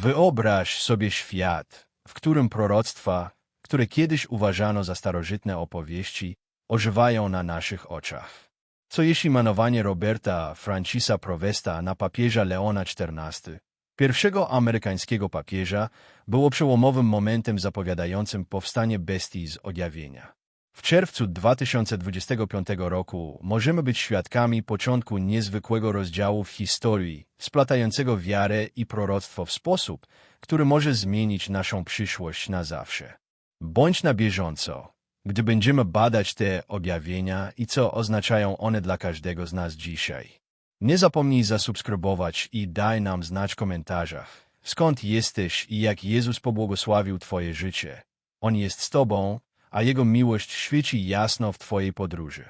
Wyobraź sobie świat, w którym proroctwa, które kiedyś uważano za starożytne opowieści, ożywają na naszych oczach. Co jeśli manowanie Roberta Francisa Provesta na papieża Leona XIV, pierwszego amerykańskiego papieża, było przełomowym momentem zapowiadającym powstanie bestii z odjawienia? W czerwcu 2025 roku możemy być świadkami początku niezwykłego rozdziału w historii, splatającego wiarę i proroctwo w sposób, który może zmienić naszą przyszłość na zawsze. Bądź na bieżąco, gdy będziemy badać te objawienia i co oznaczają one dla każdego z nas dzisiaj. Nie zapomnij zasubskrybować i daj nam znać w komentarzach, skąd jesteś i jak Jezus pobłogosławił Twoje życie. On jest z Tobą, a Jego miłość świeci jasno w Twojej podróży.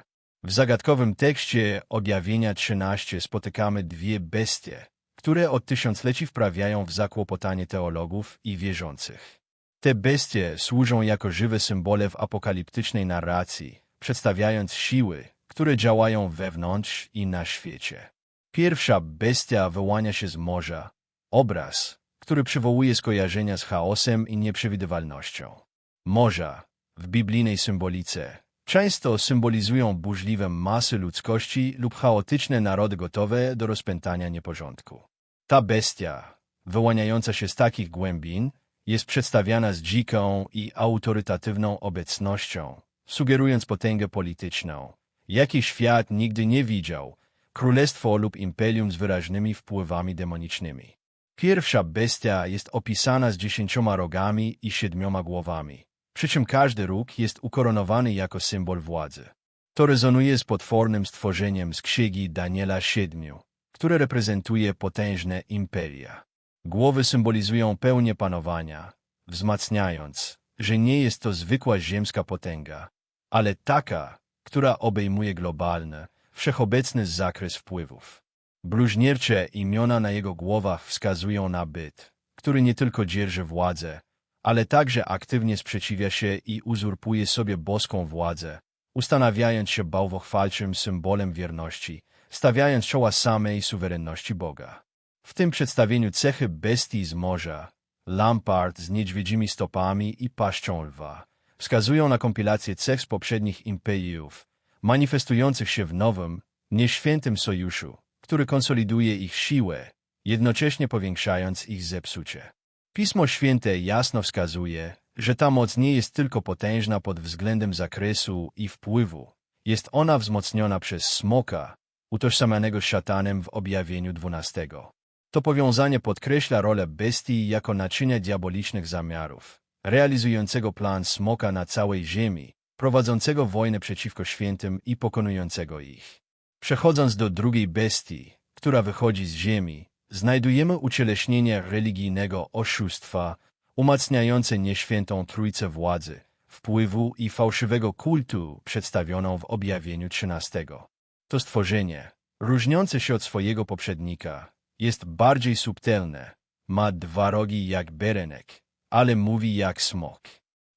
W zagadkowym tekście Objawienia 13 spotykamy dwie bestie, które od tysiącleci wprawiają w zakłopotanie teologów i wierzących. Te bestie służą jako żywe symbole w apokaliptycznej narracji, przedstawiając siły, które działają wewnątrz i na świecie. Pierwsza bestia wyłania się z morza, obraz, który przywołuje skojarzenia z chaosem i nieprzewidywalnością. Morza, w biblijnej symbolice, często symbolizują burzliwe masy ludzkości lub chaotyczne narody gotowe do rozpętania nieporządku. Ta bestia, wyłaniająca się z takich głębin, jest przedstawiana z dziką i autorytatywną obecnością, sugerując potęgę polityczną, jakiej świat nigdy nie widział, królestwo lub imperium z wyraźnymi wpływami demonicznymi. Pierwsza bestia jest opisana z dziesięcioma rogami i siedmioma głowami, przy czym każdy róg jest ukoronowany jako symbol władzy. To rezonuje z potwornym stworzeniem z księgi Daniela Siedmiu, które reprezentuje potężne imperia. Głowy symbolizują pełnię panowania, wzmacniając, że nie jest to zwykła ziemska potęga, ale taka, która obejmuje globalny, wszechobecny zakres wpływów. Bluźniercze imiona na jego głowach wskazują na byt, który nie tylko dzierży władzę, ale także aktywnie sprzeciwia się i uzurpuje sobie boską władzę, ustanawiając się bałwochwalczym symbolem wierności, stawiając czoła samej suwerenności Boga. W tym przedstawieniu cechy bestii z morza, lampart z niedźwiedzimi stopami i paszczą lwa, wskazują na kompilację cech z poprzednich imperiów, manifestujących się w nowym, nieświętym sojuszu, który konsoliduje ich siłę, jednocześnie powiększając ich zepsucie. Pismo Święte jasno wskazuje, że ta moc nie jest tylko potężna pod względem zakresu i wpływu. Jest ona wzmocniona przez smoka, utożsamianego z szatanem w objawieniu dwunastego. To powiązanie podkreśla rolę bestii jako naczynia diabolicznych zamiarów, realizującego plan smoka na całej ziemi, prowadzącego wojnę przeciwko świętym i pokonującego ich. Przechodząc do drugiej bestii, która wychodzi z ziemi, znajdujemy ucieleśnienie religijnego oszustwa, umacniające nieświętą trójcę władzy, wpływu i fałszywego kultu przedstawioną w objawieniu trzynastego. To stworzenie, różniące się od swojego poprzednika, jest bardziej subtelne, ma dwa rogi jak berenek, ale mówi jak smok.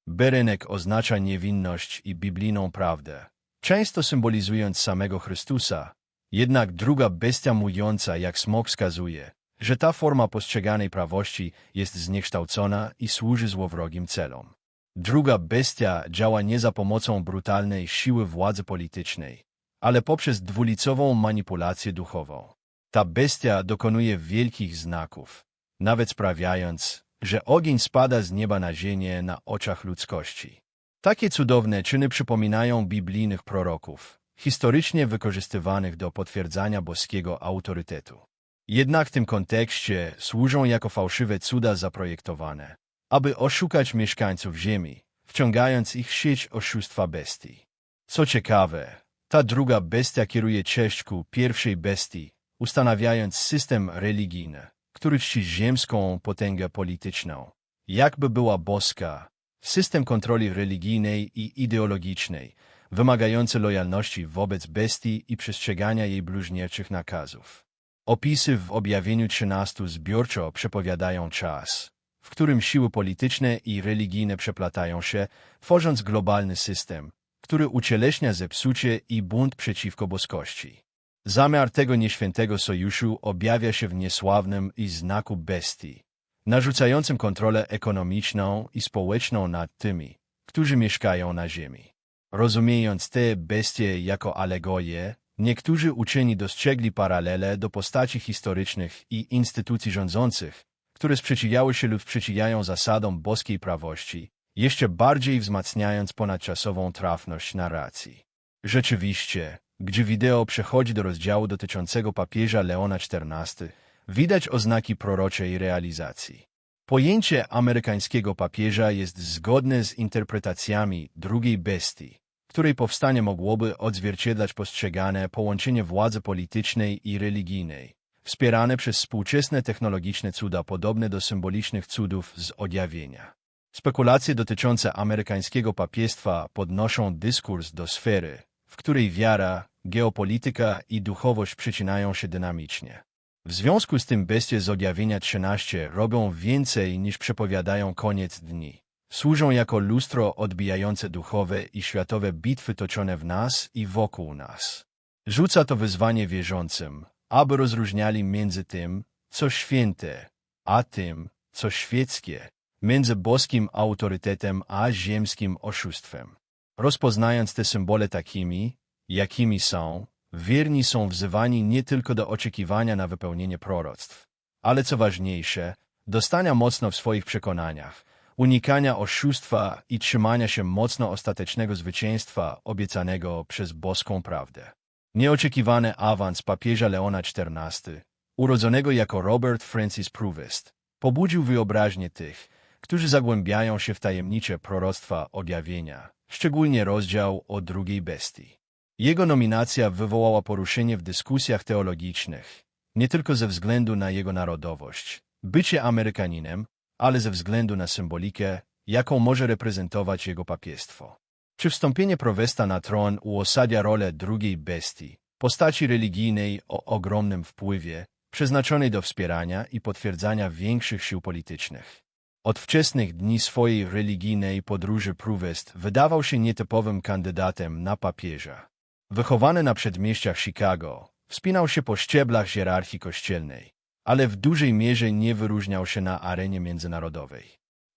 Berenek oznacza niewinność i biblijną prawdę, często symbolizując samego Chrystusa, jednak druga bestia mówiąca jak smok wskazuje, że ta forma postrzeganej prawości jest zniekształcona i służy złowrogim celom. Druga bestia działa nie za pomocą brutalnej siły władzy politycznej, ale poprzez dwulicową manipulację duchową. Ta bestia dokonuje wielkich znaków, nawet sprawiając, że ogień spada z nieba na ziemię na oczach ludzkości. Takie cudowne czyny przypominają biblijnych proroków, historycznie wykorzystywanych do potwierdzania boskiego autorytetu. Jednak w tym kontekście służą jako fałszywe cuda zaprojektowane, aby oszukać mieszkańców Ziemi, wciągając ich w sieć oszustwa bestii. Co ciekawe, ta druga bestia kieruje cześć ku pierwszej bestii, ustanawiając system religijny, który czci ziemską potęgę polityczną, jakby była boska, system kontroli religijnej i ideologicznej, wymagający lojalności wobec bestii i przestrzegania jej bluźnierczych nakazów. Opisy w objawieniu 13 zbiorczo przepowiadają czas, w którym siły polityczne i religijne przeplatają się, tworząc globalny system, który ucieleśnia zepsucie i bunt przeciwko boskości. Zamiar tego nieświętego sojuszu objawia się w niesławnym i znaku bestii, narzucającym kontrolę ekonomiczną i społeczną nad tymi, którzy mieszkają na ziemi. Rozumiejąc te bestie jako alegorie, niektórzy uczeni dostrzegli paralele do postaci historycznych i instytucji rządzących, które sprzeciwiały się lub sprzeciwiają zasadom boskiej prawości, jeszcze bardziej wzmacniając ponadczasową trafność narracji. Rzeczywiście, gdy wideo przechodzi do rozdziału dotyczącego papieża Leona XIV, widać oznaki proroczej realizacji. Pojęcie amerykańskiego papieża jest zgodne z interpretacjami drugiej bestii, której powstanie mogłoby odzwierciedlać postrzegane połączenie władzy politycznej i religijnej, wspierane przez współczesne technologiczne cuda podobne do symbolicznych cudów z odjawienia. Spekulacje dotyczące amerykańskiego papiestwa podnoszą dyskurs do sfery, w której wiara, geopolityka i duchowość przycinają się dynamicznie. W związku z tym bestie z odjawienia 13 robią więcej niż przepowiadają koniec dni. Służą jako lustro odbijające duchowe i światowe bitwy toczone w nas i wokół nas. Rzuca to wyzwanie wierzącym, aby rozróżniali między tym, co święte, a tym, co świeckie, między boskim autorytetem a ziemskim oszustwem. Rozpoznając te symbole takimi, jakimi są, wierni są wzywani nie tylko do oczekiwania na wypełnienie proroctw, ale co ważniejsze, dostania mocno w swoich przekonaniach, unikania oszustwa i trzymania się mocno ostatecznego zwycięstwa obiecanego przez boską prawdę. Nieoczekiwany awans papieża Leona XIV, urodzonego jako Robert Francis Provest, pobudził wyobraźnię tych, którzy zagłębiają się w tajemnicze proroctwa objawienia, szczególnie rozdział o drugiej bestii. Jego nominacja wywołała poruszenie w dyskusjach teologicznych, nie tylko ze względu na jego narodowość, bycie Amerykaninem, ale ze względu na symbolikę, jaką może reprezentować jego papiestwo. Czy wstąpienie Prowesta na tron uosadia rolę drugiej bestii, postaci religijnej o ogromnym wpływie, przeznaczonej do wspierania i potwierdzania większych sił politycznych. Od wczesnych dni swojej religijnej podróży Prowest wydawał się nietypowym kandydatem na papieża. Wychowany na przedmieściach Chicago, wspinał się po szczeblach hierarchii kościelnej, ale w dużej mierze nie wyróżniał się na arenie międzynarodowej.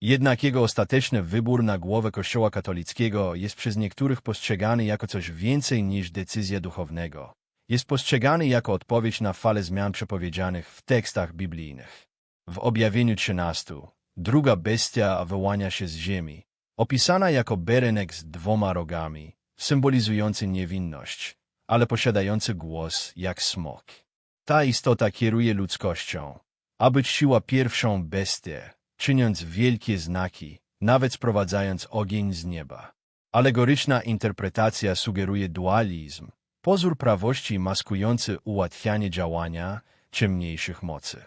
Jednak jego ostateczny wybór na głowę Kościoła katolickiego jest przez niektórych postrzegany jako coś więcej niż decyzja duchownego. Jest postrzegany jako odpowiedź na falę zmian przepowiedzianych w tekstach biblijnych. W objawieniu 13 druga bestia wyłania się z ziemi, opisana jako berenek z dwoma rogami, symbolizujący niewinność, ale posiadający głos jak smok. Ta istota kieruje ludzkością, aby siła pierwszą bestię, czyniąc wielkie znaki, nawet sprowadzając ogień z nieba. Alegoryczna interpretacja sugeruje dualizm, pozór prawości maskujący ułatwianie działania ciemniejszych mocy.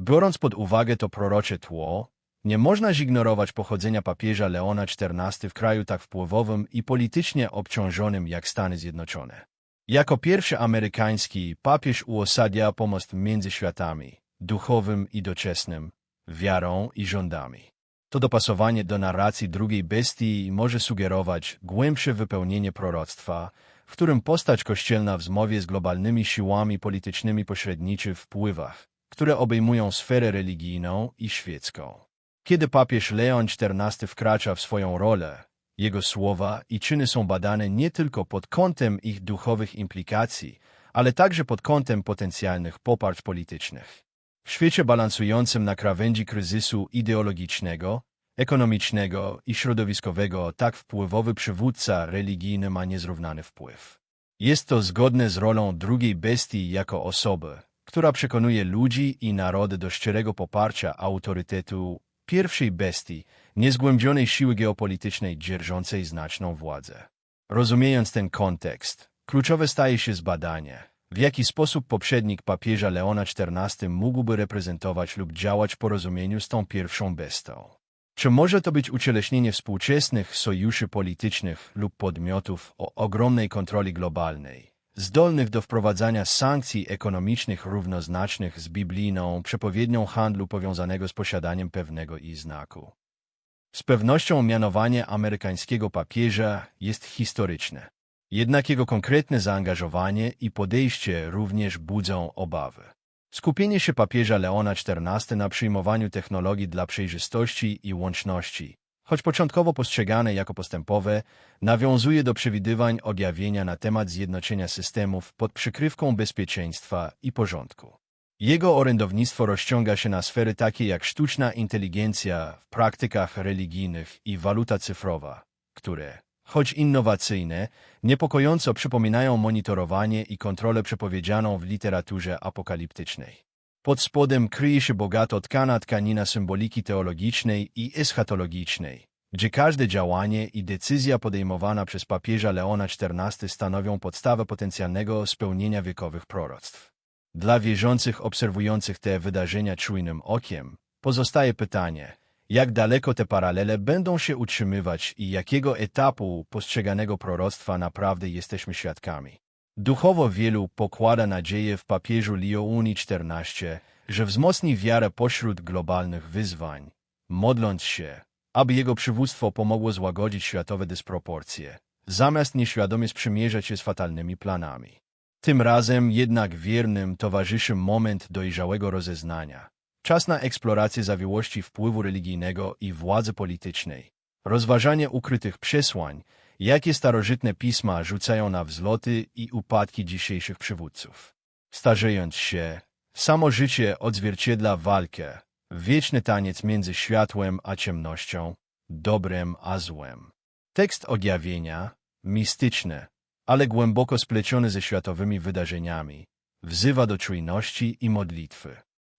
Biorąc pod uwagę to prorocze tło, nie można zignorować pochodzenia papieża Leona XIV w kraju tak wpływowym i politycznie obciążonym jak Stany Zjednoczone. Jako pierwszy amerykański papież uosadia pomost między światami, duchowym i doczesnym, wiarą i rządami. To dopasowanie do narracji drugiej bestii może sugerować głębsze wypełnienie proroctwa, w którym postać kościelna w zmowie z globalnymi siłami politycznymi pośredniczy w wpływach, które obejmują sferę religijną i świecką. Kiedy papież Leon XIV wkracza w swoją rolę, jego słowa i czyny są badane nie tylko pod kątem ich duchowych implikacji, ale także pod kątem potencjalnych poparć politycznych. W świecie balansującym na krawędzi kryzysu ideologicznego, ekonomicznego i środowiskowego tak wpływowy przywódca religijny ma niezrównany wpływ. Jest to zgodne z rolą drugiej bestii jako osoby, która przekonuje ludzi i narody do szczerego poparcia autorytetu pierwszej bestii, niezgłębionej siły geopolitycznej dzierżącej znaczną władzę. Rozumiejąc ten kontekst, kluczowe staje się zbadanie, w jaki sposób poprzednik papieża Leona XIV mógłby reprezentować lub działać w porozumieniu z tą pierwszą bestią. Czy może to być ucieleśnienie współczesnych sojuszy politycznych lub podmiotów o ogromnej kontroli globalnej, zdolnych do wprowadzania sankcji ekonomicznych równoznacznych z biblijną przepowiednią handlu powiązanego z posiadaniem pewnego i znaku. Z pewnością mianowanie amerykańskiego papieża jest historyczne. Jednak jego konkretne zaangażowanie i podejście również budzą obawy. Skupienie się papieża Leona XIV na przyjmowaniu technologii dla przejrzystości i łączności, choć początkowo postrzegane jako postępowe, nawiązuje do przewidywań objawienia na temat zjednoczenia systemów pod przykrywką bezpieczeństwa i porządku. Jego orędownictwo rozciąga się na sfery takie jak sztuczna inteligencja w praktykach religijnych i waluta cyfrowa, które, choć innowacyjne, niepokojąco przypominają monitorowanie i kontrolę przepowiedzianą w literaturze apokaliptycznej. Pod spodem kryje się bogato tkana tkanina symboliki teologicznej i eschatologicznej, gdzie każde działanie i decyzja podejmowana przez papieża Leona XIV stanowią podstawę potencjalnego spełnienia wiekowych proroctw. Dla wierzących obserwujących te wydarzenia czujnym okiem pozostaje pytanie, jak daleko te paralele będą się utrzymywać i jakiego etapu postrzeganego proroctwa naprawdę jesteśmy świadkami. Duchowo wielu pokłada nadzieję w papieżu Leouni XIV, że wzmocni wiarę pośród globalnych wyzwań, modląc się, aby jego przywództwo pomogło złagodzić światowe dysproporcje, zamiast nieświadomie sprzymierzać się z fatalnymi planami. Tym razem jednak wiernym towarzyszy moment dojrzałego rozeznania. Czas na eksplorację zawiłości wpływu religijnego i władzy politycznej. Rozważanie ukrytych przesłań, jakie starożytne pisma rzucają na wzloty i upadki dzisiejszych przywódców. Starzejąc się, samo życie odzwierciedla walkę, wieczny taniec między światłem a ciemnością, dobrem a złem. Tekst objawienia, mistyczny, ale głęboko spleciony ze światowymi wydarzeniami, wzywa do czujności i modlitwy.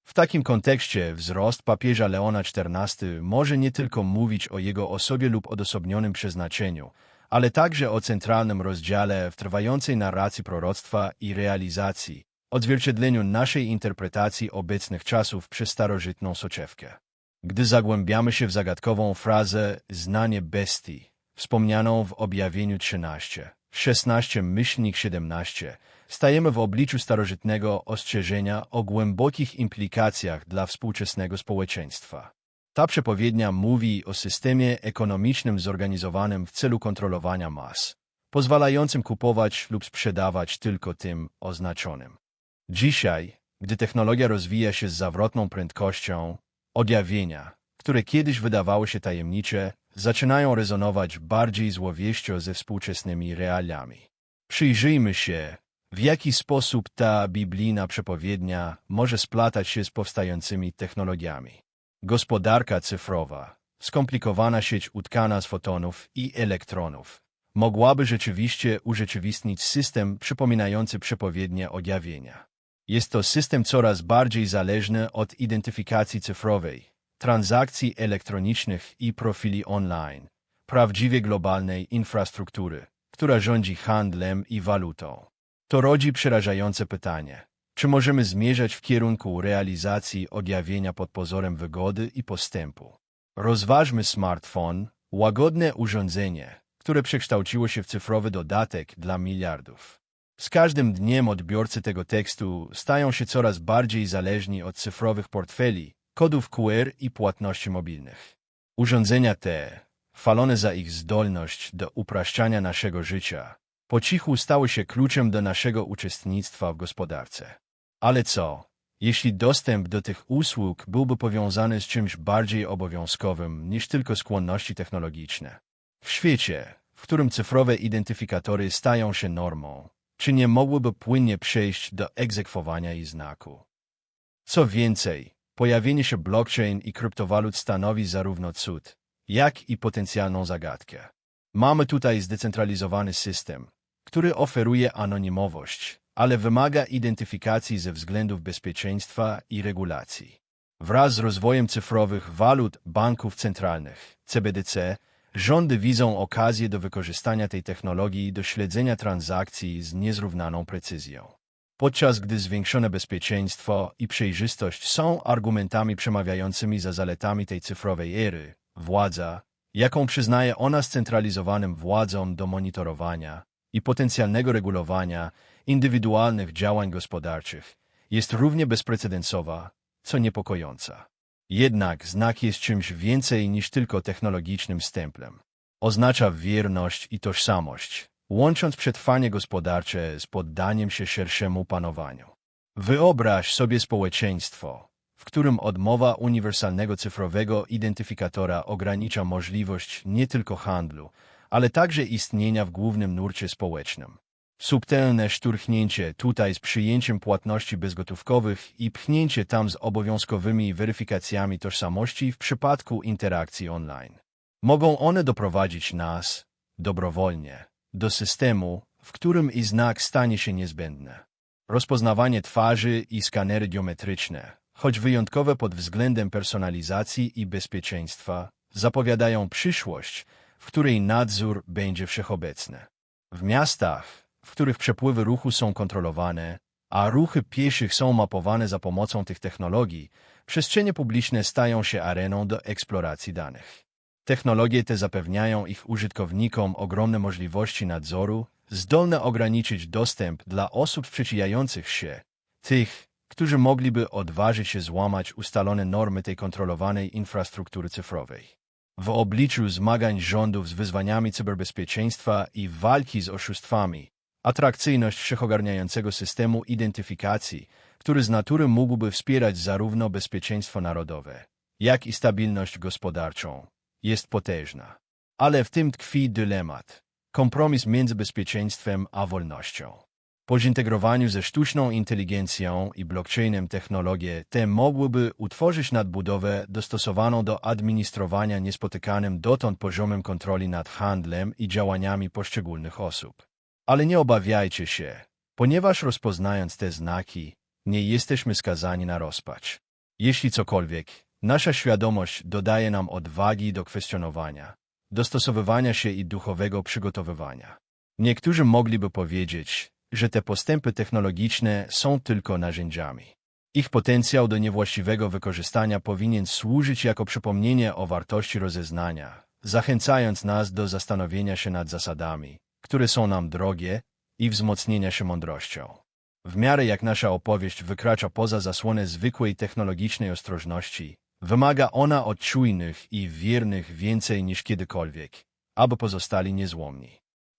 W takim kontekście wzrost papieża Leona XIV może nie tylko mówić o jego osobie lub odosobnionym przeznaczeniu, ale także o centralnym rozdziale w trwającej narracji proroctwa i realizacji, odzwierciedleniu naszej interpretacji obecnych czasów przez starożytną soczewkę. Gdy zagłębiamy się w zagadkową frazę znanie bestii, wspomnianą w objawieniu 13, 16 myślnik 17, stajemy w obliczu starożytnego ostrzeżenia o głębokich implikacjach dla współczesnego społeczeństwa. Ta przepowiednia mówi o systemie ekonomicznym zorganizowanym w celu kontrolowania mas, pozwalającym kupować lub sprzedawać tylko tym oznaczonym. Dzisiaj, gdy technologia rozwija się z zawrotną prędkością, objawienia, które kiedyś wydawały się tajemnicze, zaczynają rezonować bardziej złowieścio ze współczesnymi realiami. Przyjrzyjmy się, w jaki sposób ta biblijna przepowiednia może splatać się z powstającymi technologiami. Gospodarka cyfrowa, skomplikowana sieć utkana z fotonów i elektronów, mogłaby rzeczywiście urzeczywistnić system przypominający przepowiednie objawienia. Jest to system coraz bardziej zależny od identyfikacji cyfrowej, transakcji elektronicznych i profili online, prawdziwie globalnej infrastruktury, która rządzi handlem i walutą. To rodzi przerażające pytanie. Czy możemy zmierzać w kierunku realizacji objawienia pod pozorem wygody i postępu? Rozważmy smartfon, łagodne urządzenie, które przekształciło się w cyfrowy dodatek dla miliardów. Z każdym dniem odbiorcy tego tekstu stają się coraz bardziej zależni od cyfrowych portfeli, kodów QR i płatności mobilnych. Urządzenia te, chwalone za ich zdolność do upraszczania naszego życia, po cichu stały się kluczem do naszego uczestnictwa w gospodarce. Ale co, jeśli dostęp do tych usług byłby powiązany z czymś bardziej obowiązkowym niż tylko skłonności technologiczne? W świecie, w którym cyfrowe identyfikatory stają się normą, czy nie mogłyby płynnie przejść do egzekwowania i znaku? Co więcej, pojawienie się blockchain i kryptowalut stanowi zarówno cud, jak i potencjalną zagadkę. Mamy tutaj zdecentralizowany system, który oferuje anonimowość, ale wymaga identyfikacji ze względów bezpieczeństwa i regulacji. Wraz z rozwojem cyfrowych walut banków centralnych, CBDC, rządy widzą okazję do wykorzystania tej technologii do śledzenia transakcji z niezrównaną precyzją. Podczas gdy zwiększone bezpieczeństwo i przejrzystość są argumentami przemawiającymi za zaletami tej cyfrowej ery, władza, jaką przyznaje ona scentralizowanym władzom do monitorowania, i potencjalnego regulowania indywidualnych działań gospodarczych jest równie bezprecedensowa, co niepokojąca. Jednak znak jest czymś więcej niż tylko technologicznym stemplem. Oznacza wierność i tożsamość, łącząc przetrwanie gospodarcze z poddaniem się szerszemu panowaniu. Wyobraź sobie społeczeństwo, w którym odmowa uniwersalnego cyfrowego identyfikatora ogranicza możliwość nie tylko handlu, ale także istnienia w głównym nurcie społecznym. Subtelne szturchnięcie tutaj z przyjęciem płatności bezgotówkowych i pchnięcie tam z obowiązkowymi weryfikacjami tożsamości w przypadku interakcji online. Mogą one doprowadzić nas, dobrowolnie, do systemu, w którym i znak stanie się niezbędny. Rozpoznawanie twarzy i skanery geometryczne, choć wyjątkowe pod względem personalizacji i bezpieczeństwa, zapowiadają przyszłość, w której nadzór będzie wszechobecny. W miastach, w których przepływy ruchu są kontrolowane, a ruchy pieszych są mapowane za pomocą tych technologii, przestrzenie publiczne stają się areną do eksploracji danych. Technologie te zapewniają ich użytkownikom ogromne możliwości nadzoru, zdolne ograniczyć dostęp dla osób sprzeciwiających się, tych, którzy mogliby odważyć się złamać ustalone normy tej kontrolowanej infrastruktury cyfrowej. W obliczu zmagań rządów z wyzwaniami cyberbezpieczeństwa i walki z oszustwami, atrakcyjność wszechogarniającego systemu identyfikacji, który z natury mógłby wspierać zarówno bezpieczeństwo narodowe, jak i stabilność gospodarczą, jest potężna. Ale w tym tkwi dylemat, kompromis między bezpieczeństwem a wolnością. Po zintegrowaniu ze sztuczną inteligencją i blockchainem technologie te mogłyby utworzyć nadbudowę dostosowaną do administrowania niespotykanym dotąd poziomem kontroli nad handlem i działaniami poszczególnych osób. Ale nie obawiajcie się, ponieważ rozpoznając te znaki, nie jesteśmy skazani na rozpacz. Jeśli cokolwiek, nasza świadomość dodaje nam odwagi do kwestionowania, dostosowywania się i duchowego przygotowywania. Niektórzy mogliby powiedzieć, że te postępy technologiczne są tylko narzędziami. Ich potencjał do niewłaściwego wykorzystania powinien służyć jako przypomnienie o wartości rozeznania, zachęcając nas do zastanowienia się nad zasadami, które są nam drogie i wzmocnienia się mądrością. W miarę jak nasza opowieść wykracza poza zasłonę zwykłej technologicznej ostrożności, wymaga ona od czujnych i wiernych więcej niż kiedykolwiek, aby pozostali niezłomni.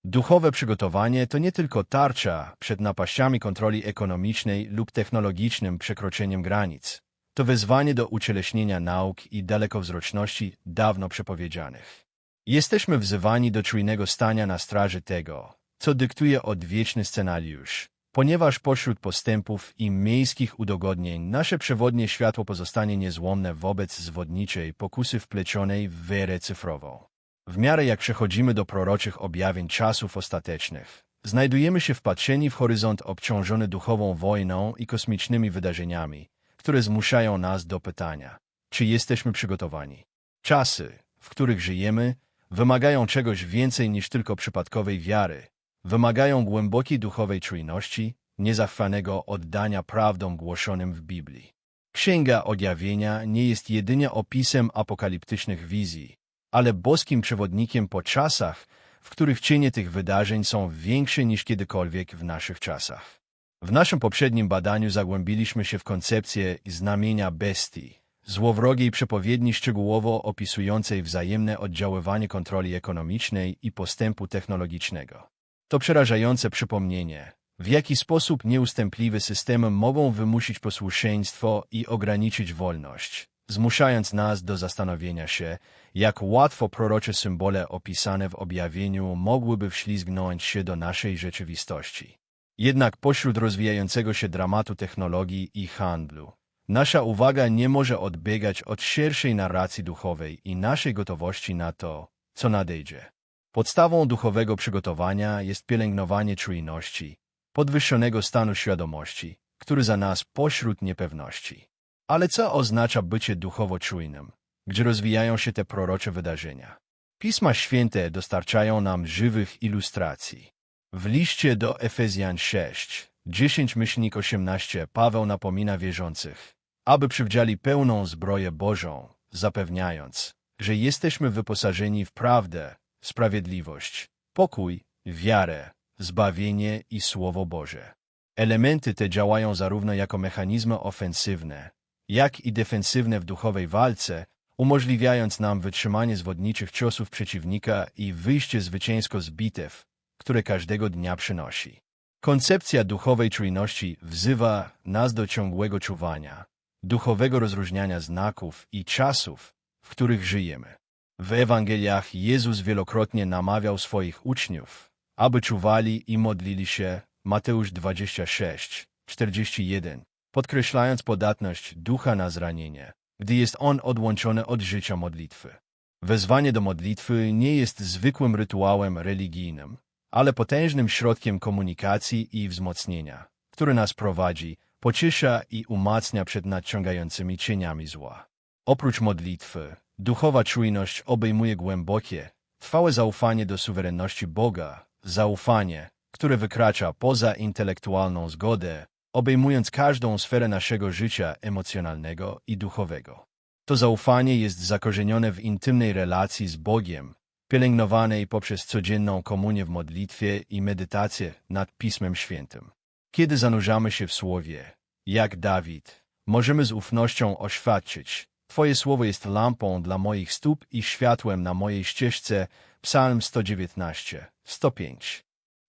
Duchowe przygotowanie to nie tylko tarcza przed napaściami kontroli ekonomicznej lub technologicznym przekroczeniem granic. To wezwanie do ucieleśnienia nauk i dalekowzroczności dawno przepowiedzianych. Jesteśmy wzywani do czujnego stania na straży tego, co dyktuje odwieczny scenariusz, ponieważ pośród postępów i miejskich udogodnień nasze przewodnie światło pozostanie niezłomne wobec zwodniczej pokusy wplecionej w werę cyfrową. W miarę jak przechodzimy do proroczych objawień czasów ostatecznych, znajdujemy się wpatrzeni w horyzont obciążony duchową wojną i kosmicznymi wydarzeniami, które zmuszają nas do pytania, czy jesteśmy przygotowani. Czasy, w których żyjemy, wymagają czegoś więcej niż tylko przypadkowej wiary, wymagają głębokiej duchowej czujności, niezachwanego oddania prawdom głoszonym w Biblii. Księga Odjawienia nie jest jedynie opisem apokaliptycznych wizji, ale boskim przewodnikiem po czasach, w których cienie tych wydarzeń są większe niż kiedykolwiek w naszych czasach. W naszym poprzednim badaniu zagłębiliśmy się w koncepcję znamienia bestii, złowrogiej przepowiedni szczegółowo opisującej wzajemne oddziaływanie kontroli ekonomicznej i postępu technologicznego. To przerażające przypomnienie, w jaki sposób nieustępliwe systemy mogą wymusić posłuszeństwo i ograniczyć wolność, zmuszając nas do zastanowienia się, jak łatwo prorocze symbole opisane w objawieniu mogłyby wślizgnąć się do naszej rzeczywistości. Jednak pośród rozwijającego się dramatu technologii i handlu, nasza uwaga nie może odbiegać od szerszej narracji duchowej i naszej gotowości na to, co nadejdzie. Podstawą duchowego przygotowania jest pielęgnowanie czujności, podwyższonego stanu świadomości, który za nas pośród niepewności. Ale co oznacza bycie duchowo czujnym, gdzie rozwijają się te prorocze wydarzenia? Pisma Święte dostarczają nam żywych ilustracji. W liście do Efezjan 6, 10 myślnik 18 Paweł napomina wierzących, aby przywdziali pełną zbroję Bożą, zapewniając, że jesteśmy wyposażeni w prawdę, sprawiedliwość, pokój, wiarę, zbawienie i Słowo Boże. Elementy te działają zarówno jako mechanizmy ofensywne, jak i defensywne w duchowej walce, umożliwiając nam wytrzymanie zwodniczych ciosów przeciwnika i wyjście zwycięsko z bitew, które każdego dnia przynosi. Koncepcja duchowej czujności wzywa nas do ciągłego czuwania, duchowego rozróżniania znaków i czasów, w których żyjemy. W Ewangeliach Jezus wielokrotnie namawiał swoich uczniów, aby czuwali i modlili się Mateusz 26, 41, podkreślając podatność ducha na zranienie, gdy jest on odłączony od życia modlitwy. Wezwanie do modlitwy nie jest zwykłym rytuałem religijnym, ale potężnym środkiem komunikacji i wzmocnienia, który nas prowadzi, pociesza i umacnia przed nadciągającymi cieniami zła. Oprócz modlitwy, duchowa czujność obejmuje głębokie, trwałe zaufanie do suwerenności Boga, zaufanie, które wykracza poza intelektualną zgodę, obejmując każdą sferę naszego życia emocjonalnego i duchowego. To zaufanie jest zakorzenione w intymnej relacji z Bogiem, pielęgnowanej poprzez codzienną komunię w modlitwie i medytację nad Pismem Świętym. Kiedy zanurzamy się w Słowie, jak Dawid, możemy z ufnością oświadczyć, Twoje Słowo jest lampą dla moich stóp i światłem na mojej ścieżce, Psalm 119, 105.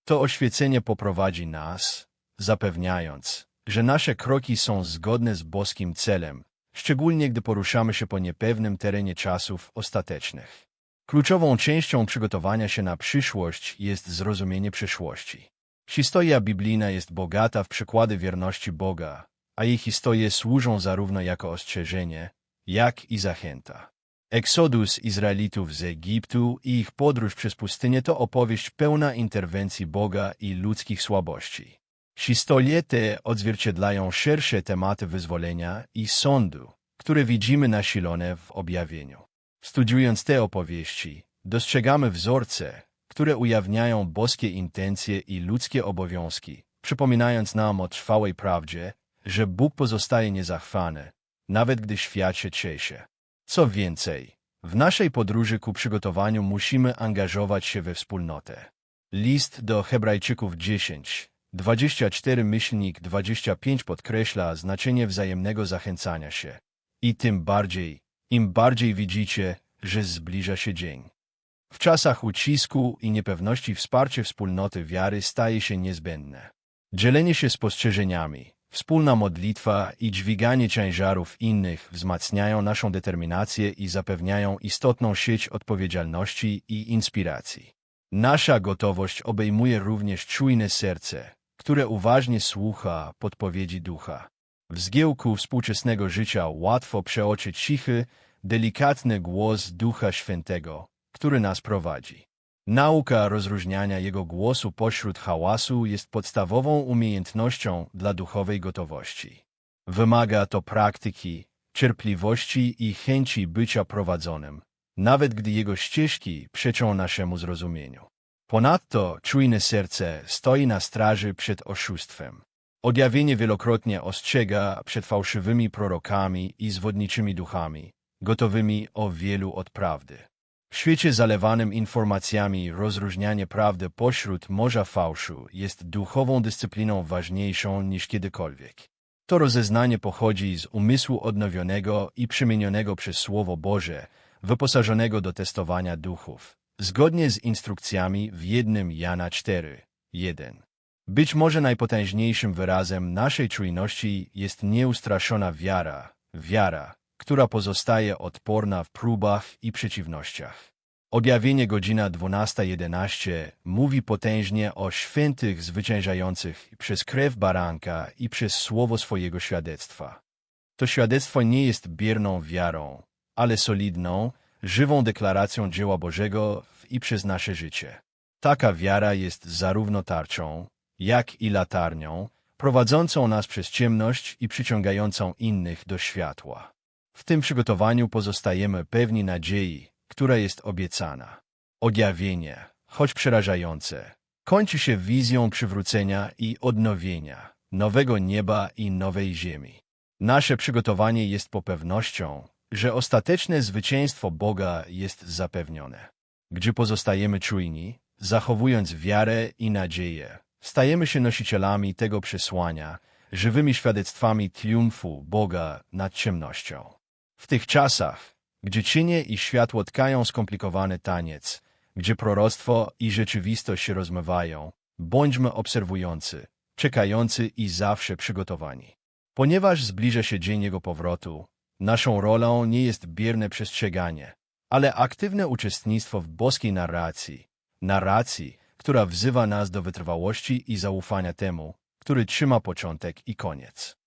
To oświecenie poprowadzi nas, zapewniając, że nasze kroki są zgodne z boskim celem, szczególnie gdy poruszamy się po niepewnym terenie czasów ostatecznych. Kluczową częścią przygotowania się na przyszłość jest zrozumienie przyszłości. Historia biblijna jest bogata w przykłady wierności Boga, a jej historie służą zarówno jako ostrzeżenie, jak i zachęta. Eksodus Izraelitów z Egiptu i ich podróż przez pustynię to opowieść pełna interwencji Boga i ludzkich słabości. Historie te odzwierciedlają szersze tematy wyzwolenia i sądu, które widzimy nasilone w objawieniu. Studiując te opowieści, dostrzegamy wzorce, które ujawniają boskie intencje i ludzkie obowiązki, przypominając nam o trwałej prawdzie, że Bóg pozostaje niezachwany, nawet gdy świat się trzęsie. Co więcej, w naszej podróży ku przygotowaniu musimy angażować się we wspólnotę. List do Hebrajczyków 10, 24 myślnik 25 podkreśla znaczenie wzajemnego zachęcania się. I tym bardziej, im bardziej widzicie, że zbliża się dzień. W czasach ucisku i niepewności wsparcie wspólnoty wiary staje się niezbędne. Dzielenie się spostrzeżeniami, wspólna modlitwa i dźwiganie ciężarów innych wzmacniają naszą determinację i zapewniają istotną sieć odpowiedzialności i inspiracji. Nasza gotowość obejmuje również czujne serce, które uważnie słucha podpowiedzi ducha. W zgiełku współczesnego życia łatwo przeoczyć cichy, delikatny głos Ducha Świętego, który nas prowadzi. Nauka rozróżniania Jego głosu pośród hałasu jest podstawową umiejętnością dla duchowej gotowości. Wymaga to praktyki, cierpliwości i chęci bycia prowadzonym, nawet gdy Jego ścieżki przeczą naszemu zrozumieniu. Ponadto czujne serce stoi na straży przed oszustwem. Odjawienie wielokrotnie ostrzega przed fałszywymi prorokami i zwodniczymi duchami, gotowymi o wielu od prawdy. W świecie zalewanym informacjami rozróżnianie prawdy pośród morza fałszu jest duchową dyscypliną ważniejszą niż kiedykolwiek. To rozeznanie pochodzi z umysłu odnowionego i przemienionego przez Słowo Boże, wyposażonego do testowania duchów, zgodnie z instrukcjami w jednym Jana 4, 1. Być może najpotężniejszym wyrazem naszej czujności jest nieustraszona wiara, wiara, która pozostaje odporna w próbach i przeciwnościach. Objawienie godzina 12.11 mówi potężnie o świętych zwyciężających przez krew baranka i przez słowo swojego świadectwa. To świadectwo nie jest bierną wiarą, ale solidną, żywą deklaracją dzieła Bożego i przez nasze życie. Taka wiara jest zarówno tarczą, jak i latarnią, prowadzącą nas przez ciemność i przyciągającą innych do światła. W tym przygotowaniu pozostajemy pewni nadziei, która jest obiecana. Odjawienie, choć przerażające, kończy się wizją przywrócenia i odnowienia, nowego nieba i nowej ziemi. Nasze przygotowanie jest popewnością, że ostateczne zwycięstwo Boga jest zapewnione. Gdzie pozostajemy czujni, zachowując wiarę i nadzieję, stajemy się nosicielami tego przesłania, żywymi świadectwami triumfu Boga nad ciemnością. W tych czasach, gdzie cienie i światło tkają skomplikowany taniec, gdzie proroctwo i rzeczywistość się rozmywają, Bądźmy obserwujący, czekający i zawsze przygotowani. Ponieważ zbliża się dzień Jego powrotu, naszą rolą nie jest bierne przestrzeganie, ale aktywne uczestnictwo w boskiej narracji, narracji, która wzywa nas do wytrwałości i zaufania temu, który trzyma początek i koniec.